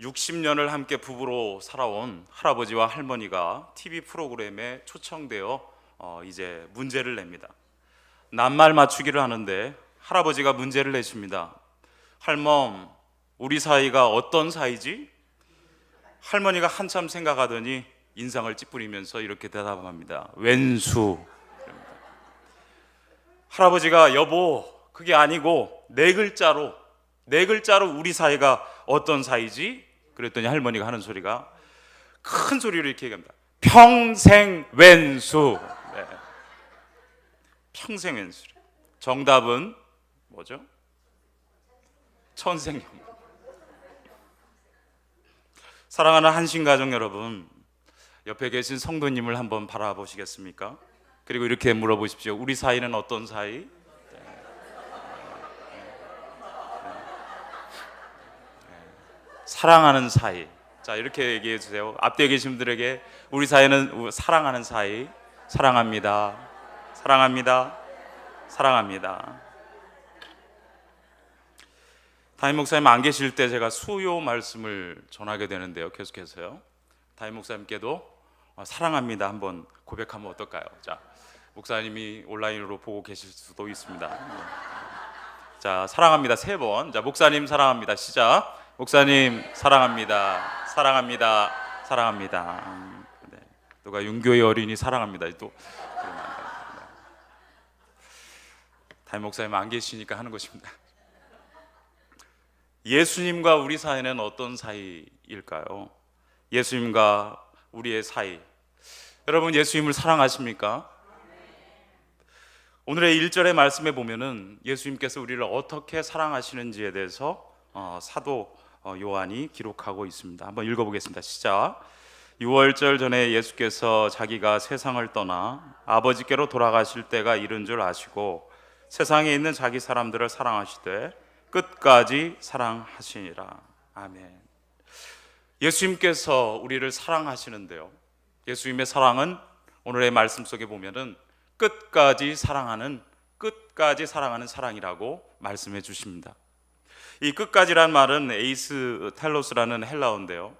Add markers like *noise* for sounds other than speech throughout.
60년을 함께 부부로 살아온 할아버지와 할머니가 TV 프로그램에 초청되어 어, 이제 문제를 냅니다. 낱말 맞추기를 하는데 할아버지가 문제를 내십니다. 할멈, 우리 사이가 어떤 사이지? 할머니가 한참 생각하더니 인상을 찌푸리면서 이렇게 대답합니다. 왼수. 할아버지가 여보, 그게 아니고 네 글자로 네 글자로 우리 사이가 어떤 사이지? 그랬더니 할머니가 하는 소리가 큰 소리로 이렇게 얘기합니다. 평생 왼수. 네. 평생 왼수. 정답은 뭐죠? 천생연분. 사랑하는 한신 가정 여러분, 옆에 계신 성도님을 한번 바라보시겠습니까? 그리고 이렇게 물어보십시오. 우리 사이는 어떤 사이? 사랑하는 사이. 자 이렇게 얘기해 주세요. 앞뒤에 계신 분들에게 우리 사이는 우- 사랑하는 사이. 사랑합니다. 사랑합니다. 사랑합니다. 담임 목사님 안 계실 때 제가 수요 말씀을 전하게 되는데요. 계속해서요. 담임 목사님께도 어, 사랑합니다 한번 고백하면 어떨까요? 자 목사님이 온라인으로 보고 계실 수도 있습니다. 네. 자 사랑합니다 세 번. 자 목사님 사랑합니다 시작. 목사님 사랑합니다. 사랑합니다. 사랑합니다. 음, 네. 누가 윤교의 어린이 사랑합니다. 또. 담임 목사님 안 계시니까 하는 것입니다. 예수님과 우리 사이는 어떤 사이일까요? 예수님과 우리의 사이. 여러분 예수님을 사랑하십니까? 오늘의 1절의 말씀에 보면은 예수님께서 우리를 어떻게 사랑하시는지에 대해서 어, 사도 어, 요한이 기록하고 있습니다. 한번 읽어보겠습니다. 시작. 6월절 전에 예수께서 자기가 세상을 떠나 아버지께로 돌아가실 때가 이른 줄 아시고 세상에 있는 자기 사람들을 사랑하시되 끝까지 사랑하시니라. 아멘. 예수님께서 우리를 사랑하시는데요. 예수님의 사랑은 오늘의 말씀 속에 보면은 끝까지 사랑하는 끝까지 사랑하는 사랑이라고 말씀해 주십니다. 이 끝까지란 말은 에이스 텔로스라는 헬라어인데요.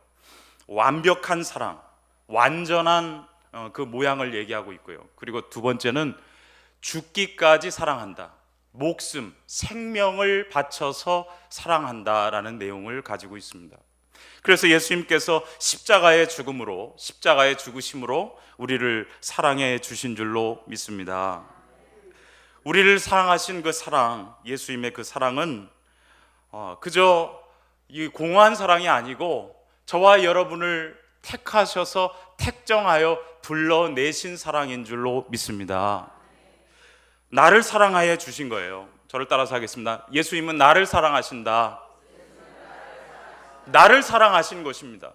완벽한 사랑, 완전한 어, 그 모양을 얘기하고 있고요. 그리고 두 번째는 죽기까지 사랑한다. 목숨, 생명을 바쳐서 사랑한다라는 내용을 가지고 있습니다. 그래서 예수님께서 십자가의 죽음으로 십자가의 죽으심으로 우리를 사랑해 주신 줄로 믿습니다. 우리를 사랑하신 그 사랑, 예수님의 그 사랑은 어, 그저 이 공허한 사랑이 아니고 저와 여러분을 택하셔서 택정하여 불러내신 사랑인 줄로 믿습니다. 나를 사랑하여 주신 거예요. 저를 따라서 하겠습니다. 예수님은 나를 사랑하신다. 나를 사랑하신 것입니다.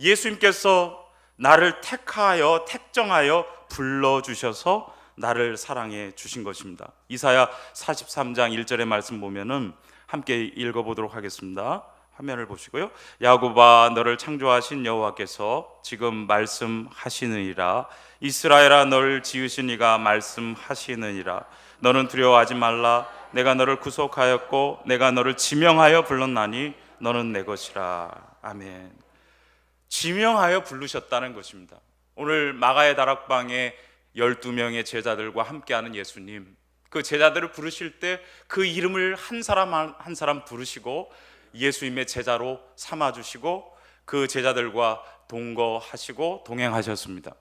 예수님께서 나를 택하여 택정하여 불러 주셔서 나를 사랑해 주신 것입니다. 이사야 43장 1절의 말씀 보면은 함께 읽어 보도록 하겠습니다. 화면을 보시고요. 야곱아 너를 창조하신 여호와께서 지금 말씀하시느니라 이스라엘아 너를 지으신 이가 말씀하시느니라 너는 두려워하지 말라 내가 너를 구속하였고 내가 너를 지명하여 불렀나니 너는 내 것이라 아멘. 지명하여 부르셨다는 것입니다. 오늘 마가의 다락방에 12명의 제자들과 함께하는 예수님 그 제자들을 부르실 때 그 이름을 한 사람 한 사람 부르시고 예수님의 제자로 삼아 주시고 그 제자들과 동거하시고 동행하셨습니다.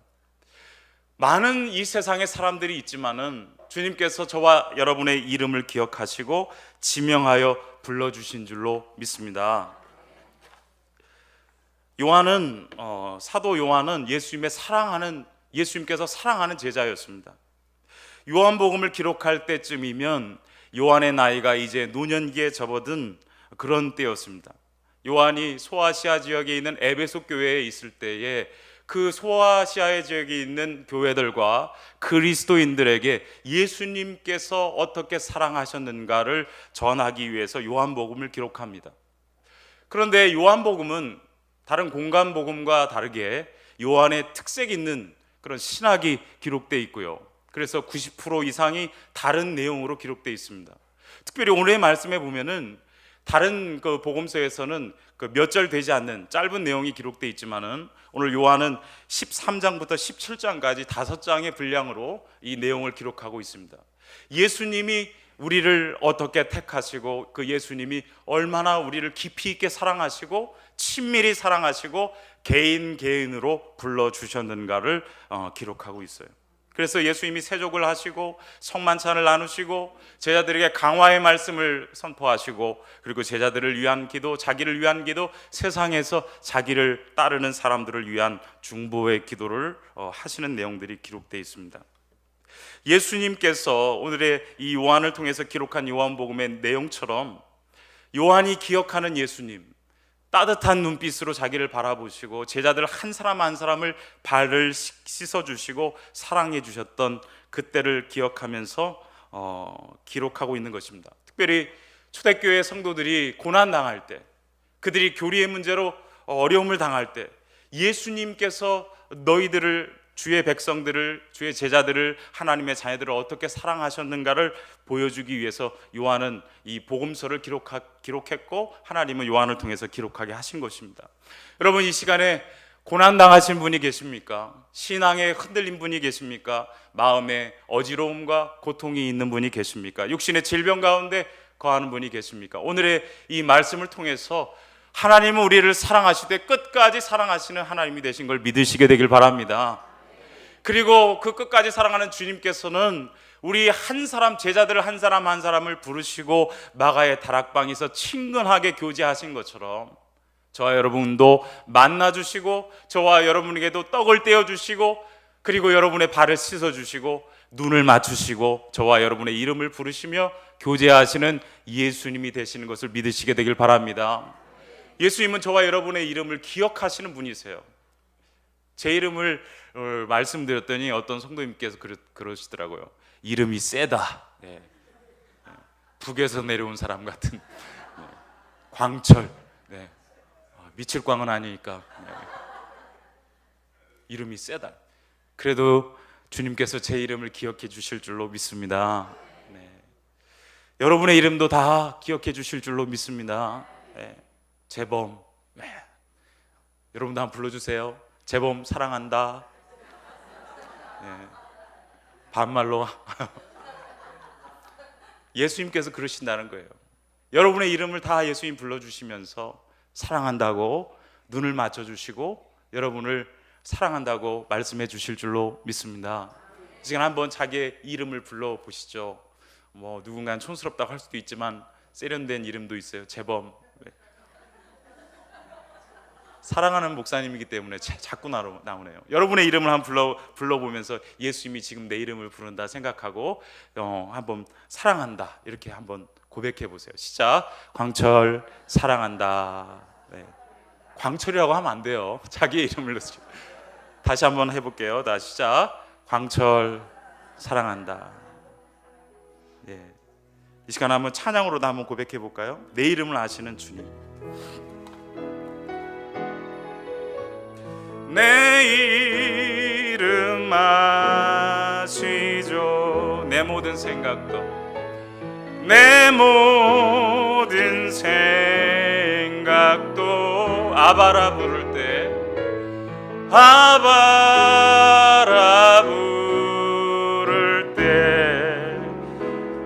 많은 이 세상에 사람들이 있지만은 주님께서 저와 여러분의 이름을 기억하시고 지명하여 불러 주신 줄로 믿습니다. 요한은 어, 사도 요한은 예수님의 사랑하는 예수님께서 사랑하는 제자였습니다. 요한복음을 기록할 때쯤이면 요한의 나이가 이제 노년기에 접어든 그런 때였습니다. 요한이 소아시아 지역에 있는 에베소 교회에 있을 때에 그 소아시아 지역에 있는 교회들과 그리스도인들에게 예수님께서 어떻게 사랑하셨는가를 전하기 위해서 요한복음을 기록합니다. 그런데 요한복음은 다른 공간 복음과 다르게 요한의 특색 있는 그런 신학이 기록돼 있고요. 그래서 90% 이상이 다른 내용으로 기록돼 있습니다. 특별히 오늘의 말씀에 보면은 다른 그 복음서에서는 그 몇 절 되지 않는 짧은 내용이 기록돼 있지만은 오늘 요한은 13장부터 17장까지 다섯 장의 분량으로 이 내용을 기록하고 있습니다. 예수님이 우리를 어떻게 택하시고 그 예수님이 얼마나 우리를 깊이 있게 사랑하시고 친밀히 사랑하시고 개인 개인으로 불러 주셨는가를 어, 기록하고 있어요. 그래서 예수님이 세족을 하시고 성만찬을 나누시고 제자들에게 강화의 말씀을 선포하시고 그리고 제자들을 위한 기도, 자기를 위한 기도, 세상에서 자기를 따르는 사람들을 위한 중보의 기도를 어, 하시는 내용들이 기록되어 있습니다. 예수님께서 오늘의 이 요한을 통해서 기록한 요한복음의 내용처럼 요한이 기억하는 예수님 따뜻한 눈빛으로 자기를 바라보시고 제자들 한 사람 한 사람을 발을 씻어 주시고 사랑해 주셨던 그때를 기억하면서 어, 기록하고 있는 것입니다. 특별히 초대교회 성도들이 고난 당할 때, 그들이 교리의 문제로 어려움을 당할 때, 예수님께서 너희들을 주의 백성들을 주의 제자들을 하나님의 자녀들을 어떻게 사랑하셨는가를 보여주기 위해서 요한은 이 복음서를 기록하, 기록했고 하나님은 요한을 통해서 기록하게 하신 것입니다. 여러분 이 시간에 고난 당하신 분이 계십니까? 신앙에 흔들린 분이 계십니까? 마음에 어지러움과 고통이 있는 분이 계십니까? 육신의 질병 가운데 거하는 분이 계십니까? 오늘의 이 말씀을 통해서 하나님은 우리를 사랑하시되 끝까지 사랑하시는 하나님이 되신 걸 믿으시게 되길 바랍니다. 그리고 그 끝까지 사랑하는 주님께서는 우리 한 사람 제자들 한 사람 한 사람을 부르시고 마가의 다락방에서 친근하게 교제하신 것처럼 저와 여러분도 만나 주시고 저와 여러분에게도 떡을 떼어 주시고 그리고 여러분의 발을 씻어 주시고 눈을 맞추시고 저와 여러분의 이름을 부르시며 교제하시는 예수님이 되시는 것을 믿으시게 되길 바랍니다. 예수님은 저와 여러분의 이름을 기억하시는 분이세요. 제 이름을 어, 말씀드렸더니 어떤 성도님께서 그러, 그러시더라고요. 이름이 세다. 예. 예. 북에서 내려온 사람 같은 예. 광철. 네. 아, 미칠 광은 아니니까 네. 이름이 세다. 그래도 주님께서 제 이름을 기억해 주실 줄로 믿습니다. 네. 여러분의 이름도 다 기억해 주실 줄로 믿습니다. 네. 재범. 네. 여러분도 한번 불러주세요. 재범 사랑한다. 네. 반말로 *laughs* 예수님께서 그러신다는 거예요. 여러분의 이름을 다 예수님 불러주시면서 사랑한다고 눈을 맞춰주시고 여러분을 사랑한다고 말씀해 주실 줄로 믿습니다. 이 시간 한번 자기의 이름을 불러 보시죠. 뭐 누군가는 촌스럽다고 할 수도 있지만 세련된 이름도 있어요. 재범. 네. 사랑하는 목사님이기 때문에 자, 나오, 나오네요. 여러분의 이름을 한번 불러 불러 보면서 예수님이 지금 내 이름을 부른다 생각하고 어, 한번 사랑한다 이렇게 한번 고백해 보세요. 시작. 광철 사랑한다. 네. 광철이라고 하면 안 돼요. *laughs* 자기의 이름을 넣으시죠. 다시 한번 해볼게요. 다시 시작. 광철 사랑한다. 예. 이 시간 한번 찬양으로도 한번 고백해 볼까요? 내 이름을 아시는 주님. 내 이름 아시죠? 생각도. 내 모든 생각도. 아바라 부를 때. 아바라 부를 때.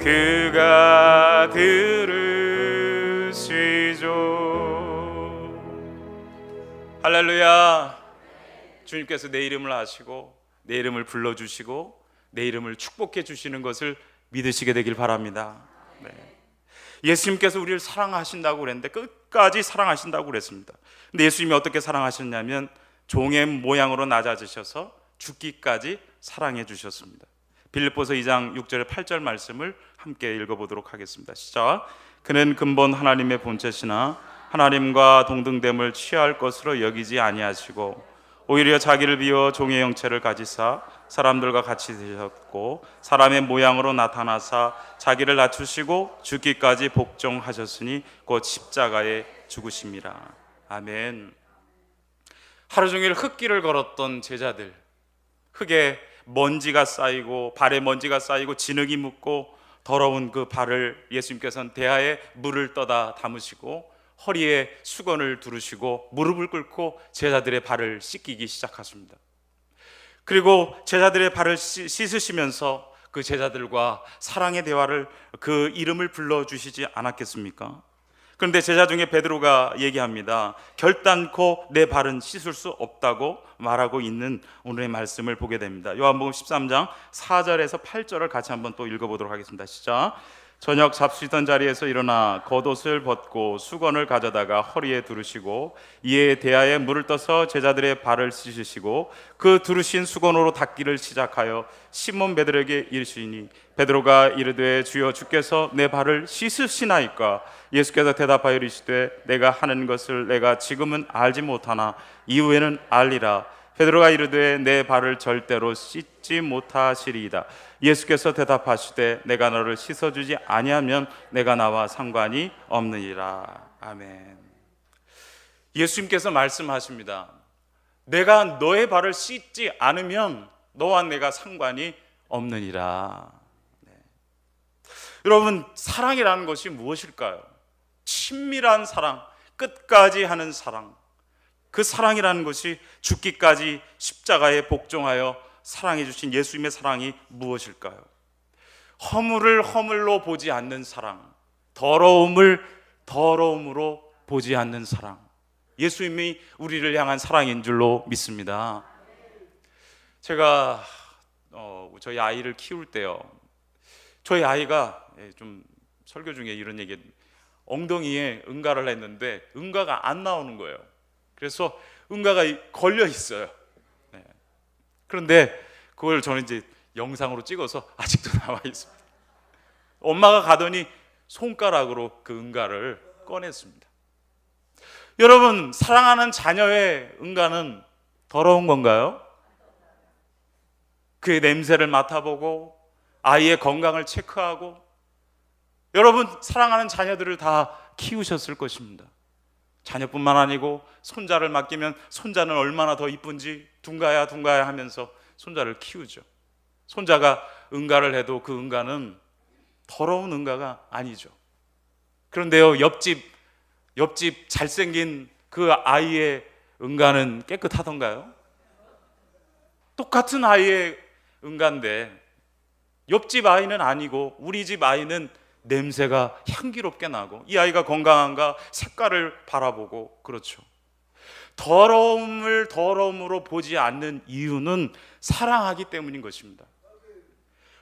그가 들으시죠. 할렐루야 주님께서 내 이름을 아시고 내 이름을 불러 주시고 내 이름을 축복해 주시는 것을 믿으시게 되길 바랍니다 네. 예수님께서 우리를 사랑하신다고 그랬는데 끝까지 사랑하신다고 그랬습니다 근데 예수님이 어떻게 사랑하셨냐면 종의 모양으로 낮아지셔서 죽기까지 사랑해 주셨습니다. 빌립보서 2장 6절 8절 말씀을 함께 읽어보도록 하겠습니다. 시작. 그는 근본 하나님의 본체시나 하나님과 동등됨을 취할 것으로 여기지 아니하시고 오히려 자기를 비워 종의 형체를 가지사 사람들과 같이 되셨고 사람의 모양으로 나타나사 자기를 낮추시고 죽기까지 복종하셨으니 곧 십자가에 죽으심이라. 아멘. 하루 종일 흙길을 걸었던 제자들 흙에 먼지가 쌓이고 발에 먼지가 쌓이고 진흙이 묻고 더러운 그 발을 예수님께서는 대야에 물을 떠다 담으시고 허리에 수건을 두르시고 무릎을 꿇고 제자들의 발을 씻기기 시작하십니다. 그리고 제자들의 발을 씻- 씻으시면서 그 제자들과 사랑의 대화를 그 이름을 불러 주시지 않았겠습니까? 그런데 제자 중에 베드로가 얘기합니다. 결단코 내 발은 씻을 수 없다고 말하고 있는 오늘의 말씀을 보게 됩니다. 요한복음 13장 4절에서 8절을 같이 한번 또 읽어 보도록 하겠습니다. 시작. 저녁 잡수시던 자리에서 일어나 겉옷을 벗고 수건을 가져다가 허리에 두르시고 이에 대야에 물을 떠서 제자들의 발을 씻으시고 그 두르신 수건으로 닦기를 시작하여 시몬 베드로에게 이르시니 베드로가 이르되 주여 주께서 내 발을 씻으시나이까? 예수께서 대답하여 이르시되 내가 하는 것을 내가 지금은 알지 못하나 이후에는 알리라 베드로가 이르되 내 발을 절대로 씻지 못하시리이다. 예수께서 대답하시되 내가 너를 씻어 주지 아니하면 내가 나와 상관이 없느니라. 아멘. 예수님께서 말씀하십니다. 내가 너의 발을 씻지 않으면 너와 내가 상관이 없느니라. 네. 여러분 사랑이라는 것이 무엇일까요? 친밀한 사랑, 끝까지 하는 사랑. 그 사랑이라는 것이 죽기까지 십자가에 복종하여 사랑해 주신 예수님의 사랑이 무엇일까요? 허물을 허물로 보지 않는 사랑, 더러움을 더러움으로 보지 않는 사랑. 예수님이 우리를 향한 사랑인 줄로 믿습니다. 제가 어, 저희 아이를 키울 때요. 저희 아이가 예, 좀 설교 중에 이런 얘기 엉덩이에 응가를 했는데 응가가 안 나오는 거예요. 그래서 응가가 걸려 있어요. 네. 그런데 그걸 저는 이제 영상으로 찍어서 *laughs* 아직도 남아 있습니다. 엄마가 가더니 손가락으로 그 응가를 꺼냈습니다. 여러분 사랑하는 자녀의 응가는 더러운 건가요? 그의 냄새를 맡아보고 아이의 건강을 체크하고 여러분 사랑하는 자녀들을 다 키우셨을 것입니다. 자녀뿐만 아니고 손자를 맡기면 손자는 얼마나 더 이쁜지 둥가야 둥가야 하면서 손자를 키우죠. 손자가 응가를 해도 그 응가는 더러운 응가가 아니죠. 그런데요, 옆집 옆집 잘생긴 그 아이의 응가는 깨끗하던가요? 똑같은 아이의 응가인데 옆집 아이는 아니고 우리 집 아이는 냄새가 향기롭게 나고 이 아이가 건강한가 색깔을 바라보고 그렇죠. 더러움을 더러움으로 보지 않는 이유는 사랑하기 때문인 것입니다.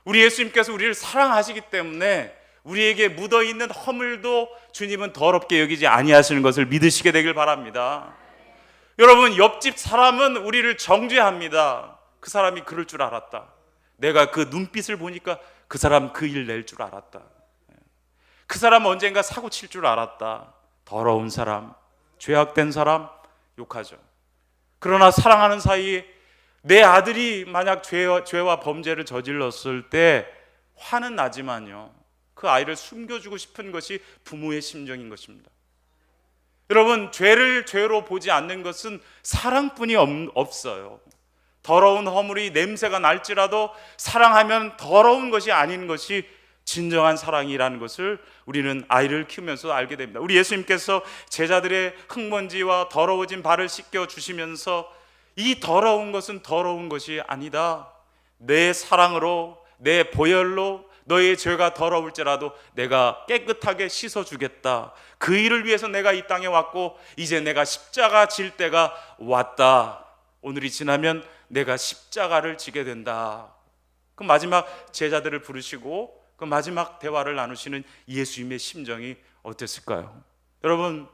우리 예수님께서 우리를 사랑하시기 때문에 우리에게 묻어 있는 허물도 주님은 더럽게 여기지 아니하시는 것을 믿으시게 되길 바랍니다. 여러분 옆집 사람은 우리를 정죄합니다. 그 사람이 그럴 줄 알았다. 내가 그 눈빛을 보니까 그 사람 그 일 낼 줄 알았다. 그 사람 언젠가 사고 칠 줄 알았다. 더러운 사람, 죄악된 사람 욕하죠. 그러나 사랑하는 사이에 내 아들이 만약 죄와, 죄와 범죄를 저질렀을 때 화는 나지만요. 그 아이를 숨겨주고 싶은 것이 부모의 심정인 것입니다. 여러분, 죄를 죄로 보지 않는 것은 사랑뿐이 없, 없어요. 더러운 허물이 냄새가 날지라도 사랑하면 더러운 것이 아닌 것이 진정한 사랑이라는 것을 우리는 아이를 키우면서 알게 됩니다. 우리 예수님께서 제자들의 흙먼지와 더러워진 발을 씻겨 주시면서 이 더러운 것은 더러운 것이 아니다. 내 사랑으로 내 보혈로 너의 죄가 더러울지라도 내가 깨끗하게 씻어 주겠다. 그 일을 위해서 내가 이 땅에 왔고 이제 내가 십자가 질 때가 왔다. 오늘이 지나면 내가 십자가를 지게 된다. 그 마지막 제자들을 부르시고 그 마지막 대화를 나누시는 예수님의 심정이 어땠을까요? 여러분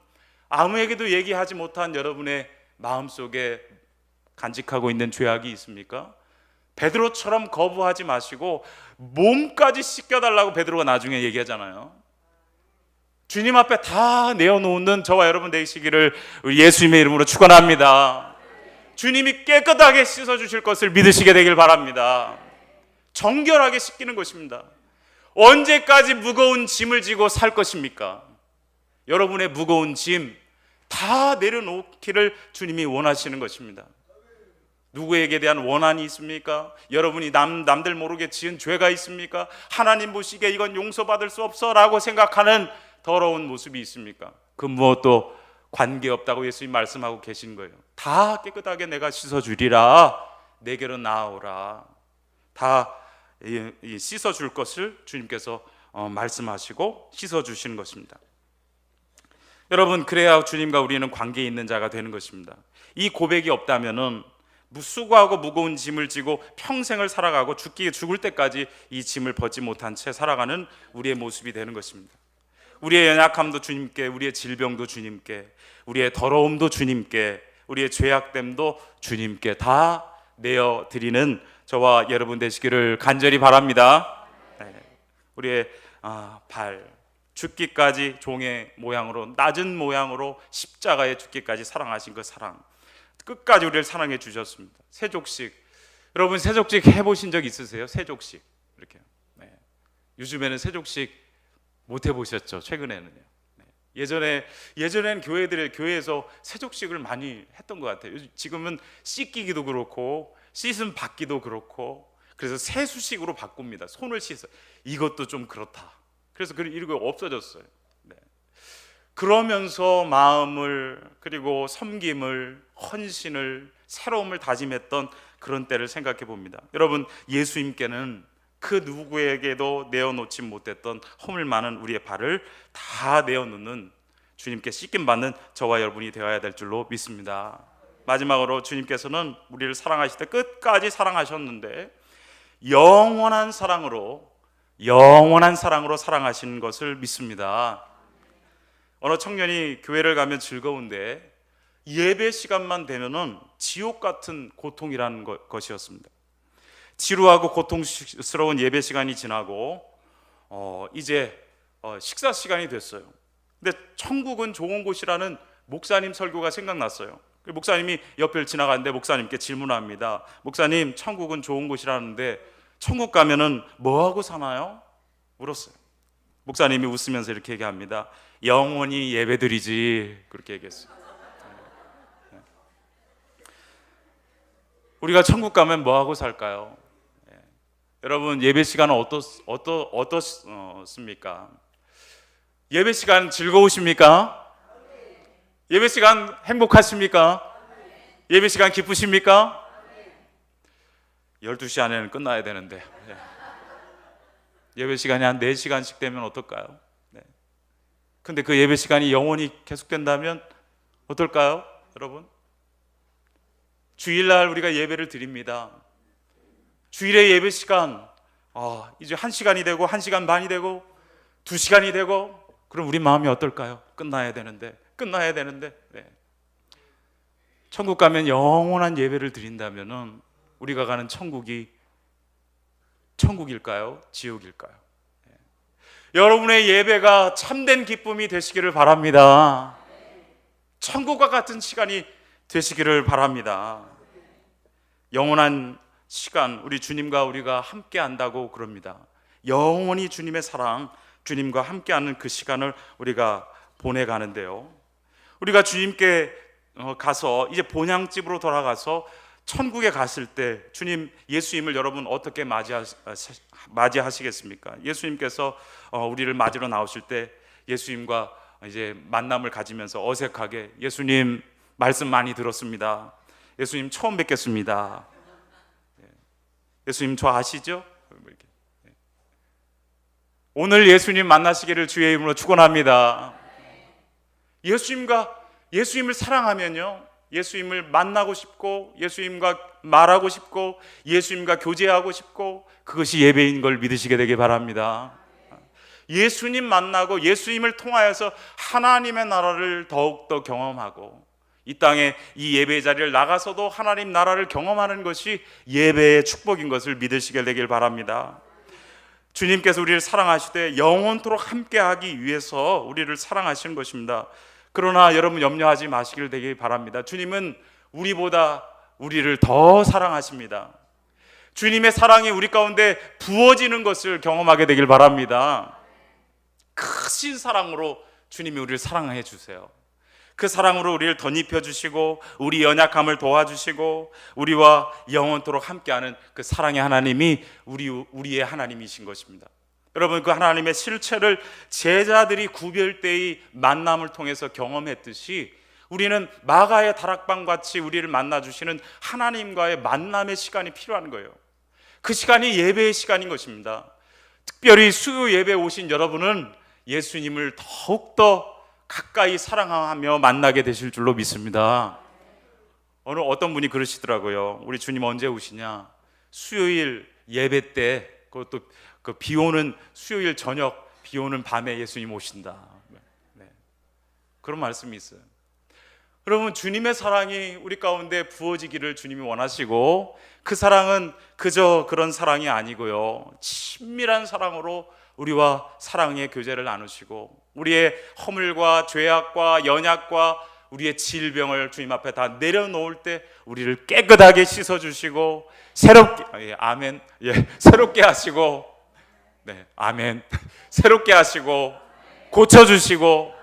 아무에게도 얘기하지 못한 여러분의 마음속에 간직하고 있는 죄악이 있습니까? 베드로처럼 거부하지 마시고 몸까지 씻겨달라고 베드로가 나중에 얘기하잖아요. 주님 앞에 다 내어놓는 저와 여러분 되시기를 예수님의 이름으로 축원합니다. 주님이 깨끗하게 씻어 주실 것을 믿으시게 되길 바랍니다. 정결하게 씻기는 것입니다. 언제까지 무거운 짐을 지고 살 것입니까? 여러분의 무거운 짐 다 내려놓기를 주님이 원하시는 것입니다. 누구에게 대한 원한이 있습니까? 여러분이 남, 남들 모르게 지은 죄가 있습니까? 하나님 보시기에 이건 용서받을 수 없어 라고 생각하는 더러운 모습이 있습니까? 그 무엇도 관계없다고 예수님 말씀하고 계신 거예요. 다 깨끗하게 내가 씻어주리라. 내게로 나오라. 다 씻어 줄 것을 주님께서 어, 말씀하시고 씻어 주시는 것입니다. 여러분 그래야 주님과 우리는 관계 있는 자가 되는 것입니다. 이 고백이 없다면은 무수고하고 무거운 짐을 지고 평생을 살아가고 죽기 죽을 때까지 이 짐을 벗지 못한 채 살아가는 우리의 모습이 되는 것입니다. 우리의 연약함도 주님께, 우리의 질병도 주님께, 우리의 더러움도 주님께, 우리의 죄악됨도 주님께 다 내어 드리는 저와 여러분 되시기를 간절히 바랍니다. 네. 우리의 아, 발 죽기까지 종의 모양으로 낮은 모양으로 십자가의 죽기까지 사랑하신 그 사랑 끝까지 우리를 사랑해 주셨습니다. 세족식 여러분 세족식 해보신 적 있으세요? 세족식 이렇게 네. 요즘에는 세족식 못 해보셨죠? 최근에는요. 네. 예전에 예전엔 교회들 교회에서 세족식을 많이 했던 것 같아요. 지금은 씻기기도 그렇고 씻음 받기도 그렇고 그래서 세수식으로 바꿉니다. 손을 씻어 이것도 좀 그렇다. 그래서 그 이거 없어졌어요. 네. 그러면서 마음을 그리고 섬김을 헌신을 새로움을 다짐했던 그런 때를 생각해 봅니다. 여러분 예수님께는 그 누구에게도 내어놓지 못했던 허물 많은 우리의 발을 다 내어놓는 주님께 씻김 받는 저와 여러분이 되어야 될 줄로 믿습니다. 마지막으로 주님께서는 우리를 사랑하실 때 끝까지 사랑하셨는데 영원한 사랑으로 영원한 사랑으로 사랑하시는 것을 믿습니다. 어느 청년이 교회를 가면 즐거운데 예배 시간만 되면은 지옥 같은 고통이라는 것- 것이었습니다. 지루하고 고통스러운 예배 시간이 지나고 어, 이제 어, 식사 시간이 됐어요. 근데 천국은 좋은 곳이라는 목사님 설교가 생각났어요. 그 목사님이 옆을 지나가는데 목사님께 질문합니다. 목사님, 천국은 좋은 곳이라는데 천국 가면은 뭐 하고 사나요? 물었어요. 목사님이 웃으면서 이렇게 얘기합니다. 영원히 예배드리지 그렇게 얘기했어요. 네. 우리가 천국 가면 뭐 하고 살까요? 예. 여러분 예배 시간은 어떻 어떠 어떻습니까? 예배 시간 즐거우십니까? 예배 시간 행복하십니까? 예배 시간 기쁘십니까? 12시 안에는 끝나야 되는데. 예. 예배 시간이 한 4시간씩 되면 어떨까요? 네. 근데 그 예배 시간이 영원히 계속된다면 어떨까요? 여러분? 주일날 우리가 예배를 드립니다. 주일의 예배 시간, 아, 이제 한 시간이 되고, 한 시간 반이 되고, 두 시간이 되고, 그럼 우리 마음이 어떨까요? 끝나야 되는데, 끝나야 되는데, 네. 천국 가면 영원한 예배를 드린다면은 우리가 가는 천국이 천국일까요? 지옥일까요? 네. 여러분의 예배가 참된 기쁨이 되시기를 바랍니다. 천국과 같은 시간이 되시기를 바랍니다. 영원한 시간 우리 주님과 우리가 함께 한다고 그럽니다. 영원히 주님의 사랑, 주님과 함께하는 그 시간을 우리가 보내가는데요. 우리가 주님께 어, 가서 이제 본향집으로 돌아가서 천국에 갔을 때 주님 예수님을 여러분 어떻게 맞이하, 맞이하시겠습니까? 예수님께서 어, 우리를 맞으러 나오실 때 예수님과 이제 만남을 가지면서 어색하게 예수님 말씀 많이 들었습니다. 예수님 처음 뵙겠습니다. 예. 예수님 저 아시죠? 뭐. 예. 오늘 예수님 만나시기를 주의 이름으로 축원합니다. 예수님과 예수님을 사랑하면요. 예수님을 만나고 싶고 예수님과 말하고 싶고 예수님과 교제하고 싶고 그것이 예배인 걸 믿으시게 되길 바랍니다. 예수님 만나고 예수님을 통하여서 하나님의 나라를 더욱더 경험하고 이 땅에 이 예배 자리를 나가서도 하나님 나라를 경험하는 것이 예배의 축복인 것을 믿으시게 되길 바랍니다. 주님께서 우리를 사랑하시되 영원토록 함께하기 위해서 우리를 사랑하시는 것입니다. 그러나 여러분 염려하지 마시길 되길 바랍니다. 주님은 우리보다 우리를 더 사랑하십니다. 주님의 사랑이 우리 가운데 부어지는 것을 경험하게 되길 바랍니다. 크신 사랑으로 주님이 우리를 사랑해 주세요. 그 사랑으로 우리를 덧입혀 주시고 우리 연약함을 도와주시고 우리와 영원토록 함께하는 그 사랑의 하나님이 우리 우리의 하나님이신 것입니다. 여러분 그 하나님의 실체를 제자들이 구별때의 만남을 통해서 경험했듯이 우리는 마가의 다락방 같이 우리를 만나 주시는 하나님과의 만남의 시간이 필요한 거예요. 그 시간이 예배의 시간인 것입니다. 특별히 수요 예배 오신 여러분은 예수님을 더욱더 가까이 사랑하며 만나게 되실 줄로 믿습니다. 어느 어떤 분이 그러시더라고요. 우리 주님 언제 오시냐? 수요일 예배 때 그것도 그 비 오는 수요일 저녁 비 오는 밤에 예수님 오신다. 네. 그런 말씀이 있어요. 여러분 주님의 사랑이 우리 가운데 부어지기를 주님이 원하시고 그 사랑은 그저 그런 사랑이 아니고요. 친밀한 사랑으로 우리와 사랑의 교제를 나누시고 우리의 허물과 죄악과 연약과 우리의 질병을 주님 앞에 다 내려놓을 때 우리를 깨끗하게 씻어 주시고 새롭게 아, 예, 아멘. 예, 새롭게 하시고 네, 아멘. *laughs* 새롭게 하시고 고쳐 주시고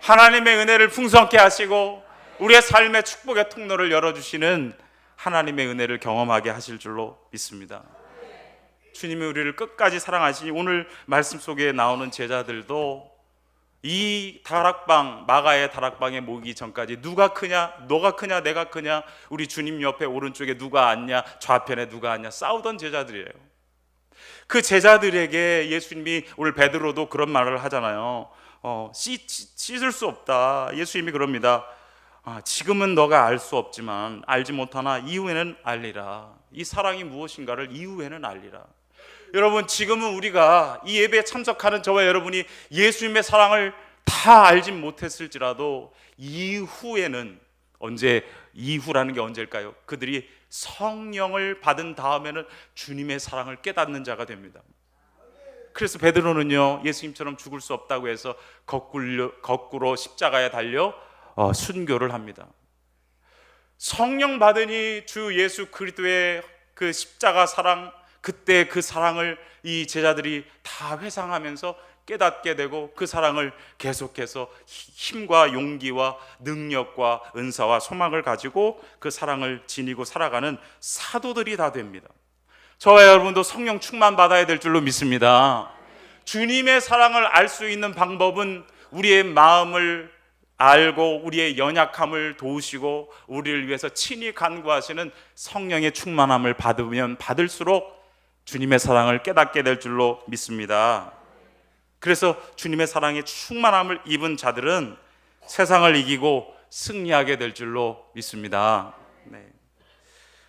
하나님의 은혜를 풍성케 하시고 우리의 삶의 축복의 통로를 열어 주시는 하나님의 은혜를 경험하게 하실 줄로 믿습니다. 주님이 우리를 끝까지 사랑하시니 오늘 말씀 속에 나오는 제자들도 이 다락방 마가의 다락방에 모이기 전까지 누가 크냐 너가 크냐 내가 크냐 우리 주님 옆에 오른쪽에 누가 앉냐 좌편에 누가 앉냐 싸우던 제자들이에요. 그 제자들에게 예수님이 오늘 베드로도 그런 말을 하잖아요. 어, 씻, 씻을 수 없다. 예수님이 그럽니다. 아, 지금은 너가 알 수 없지만 알지 못하나 이후에는 알리라. 이 사랑이 무엇인가를 이후에는 알리라. 여러분 지금은 우리가 이 예배에 참석하는 저와 여러분이 예수님의 사랑을 다 알진 못했을지라도 이후에는 언제 이후라는 게 언제일까요? 그들이 성령을 받은 다음에는 주님의 사랑을 깨닫는 자가 됩니다. 그래서 베드로는요 예수님처럼 죽을 수 없다고 해서 거꾸로, 거꾸로 십자가에 달려 어, 순교를 합니다. 성령 받으니 주 예수 그리스도의 그 십자가 사랑 그때 그 사랑을 이 제자들이 다 회상하면서 깨닫게 되고 그 사랑을 계속해서 힘과 용기와 능력과 은사와 소망을 가지고 그 사랑을 지니고 살아가는 사도들이 다 됩니다. 저와 여러분도 성령 충만 받아야 될 줄로 믿습니다. 주님의 사랑을 알 수 있는 방법은 우리의 마음을 알고 우리의 연약함을 도우시고 우리를 위해서 친히 간구하시는 성령의 충만함을 받으면 받을수록 주님의 사랑을 깨닫게 될 줄로 믿습니다. 그래서 주님의 사랑에 충만함을 입은 자들은 세상을 이기고 승리하게 될 줄로 믿습니다. 네.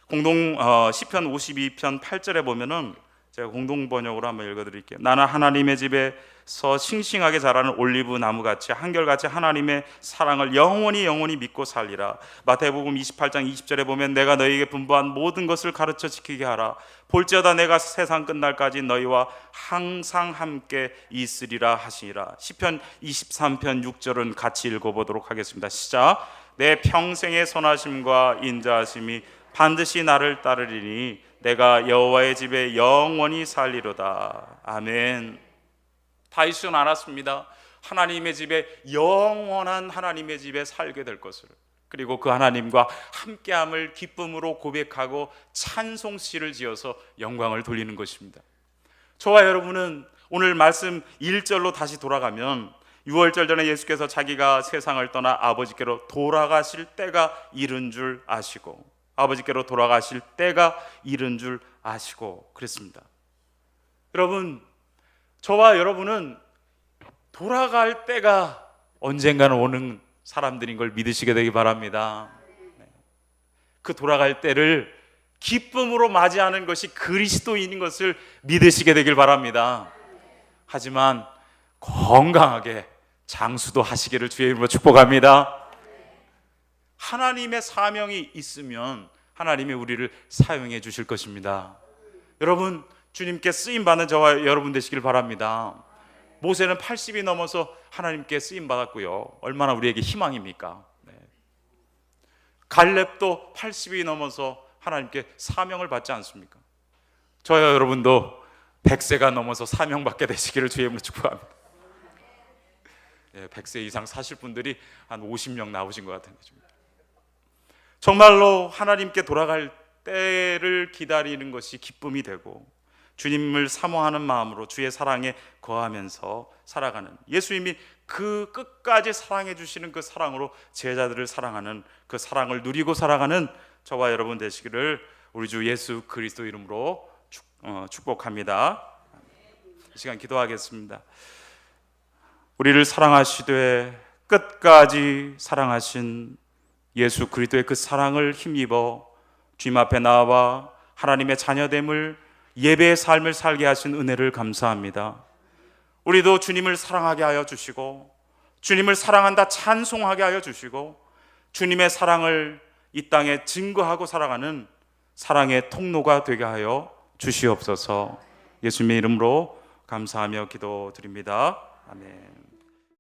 공동 어, 시편 52편 8절에 보면은 제가 공동 번역으로 한번 읽어 드릴게요. 나는 하나님의 집에 서 싱싱하게 자라는 올리브 나무 같이 한결같이 하나님의 사랑을 영원히 영원히 믿고 살리라. 마태복음 28장 20절에 보면 내가 너희에게 분부한 모든 것을 가르쳐 지키게 하라. 볼지어다 내가 세상 끝날까지 너희와 항상 함께 있으리라 하시니라. 시편 23편 6절은 같이 읽어 보도록 하겠습니다. 시작. 내 평생의 선하심과 인자하심이 반드시 나를 따르리니 내가 여호와의 집에 영원히 살리로다. 아멘. 다윗은 알았습니다. 하나님의 집에 영원한 하나님의 집에 살게 될 것을. 그리고 그 하나님과 함께함을 기쁨으로 고백하고 찬송 시를 지어서 영광을 돌리는 것입니다. 저와 여러분은 오늘 말씀 1절로 다시 돌아가면 6월절 전에 예수께서 자기가 세상을 떠나 아버지께로 돌아가실 때가 이른 줄 아시고 아버지께로 돌아가실 때가 이른 줄 아시고 그랬습니다. 여러분, 저와 여러분은 돌아갈 때가 언젠가는 오는 사람들인 걸 믿으시게 되기 바랍니다. 네. 그 돌아갈 때를 기쁨으로 맞이하는 것이 그리스도인인 것을 믿으시게 되길 바랍니다. 하지만 건강하게 장수도 하시기를 주의 이름으로 축복합니다. 하나님의 사명이 있으면 하나님이 우리를 사용해 주실 것입니다. 여러분, 주님께 쓰임 받는 저와 여러분 되시길 바랍니다. 모세는 80이 넘어서 하나님께 쓰임 받았고요. 얼마나 우리에게 희망입니까? 네. 갈렙도 80이 넘어서 하나님께 사명을 받지 않습니까? 저와 여러분도 100세가 넘어서 사명 받게 되시기를 주의 이름으로 축복합니다. 예, 100세 이상 사실 분들이 한 50명 나오신 것 같은 거죠. 정말로 하나님께 돌아갈 때를 기다리는 것이 기쁨이 되고 주님을 사모하는 마음으로 주의 사랑에 거하면서 살아가는 예수님이 그 끝까지 사랑해 주시는 그 사랑으로 제자들을 사랑하는 그 사랑을 누리고 살아가는 저와 여러분 되시기를 우리 주 예수 그리스도 이름으로 축, 어, 축복합니다. 이 시간 기도하겠습니다. 우리를 사랑하시되 끝까지 사랑하신 예수 그리스도의 그 사랑을 힘입어 주님 앞에 나와 하나님의 자녀됨을 예배의 삶을 살게 하신 은혜를 감사합니다. 우리도 주님을 사랑하게 하여 주시고 주님을 사랑한다 찬송하게 하여 주시고 주님의 사랑을 이 땅에 증거하고 살아가는 사랑의 통로가 되게 하여 주시옵소서. 예수님의 이름으로 감사하며 기도드립니다. 아멘.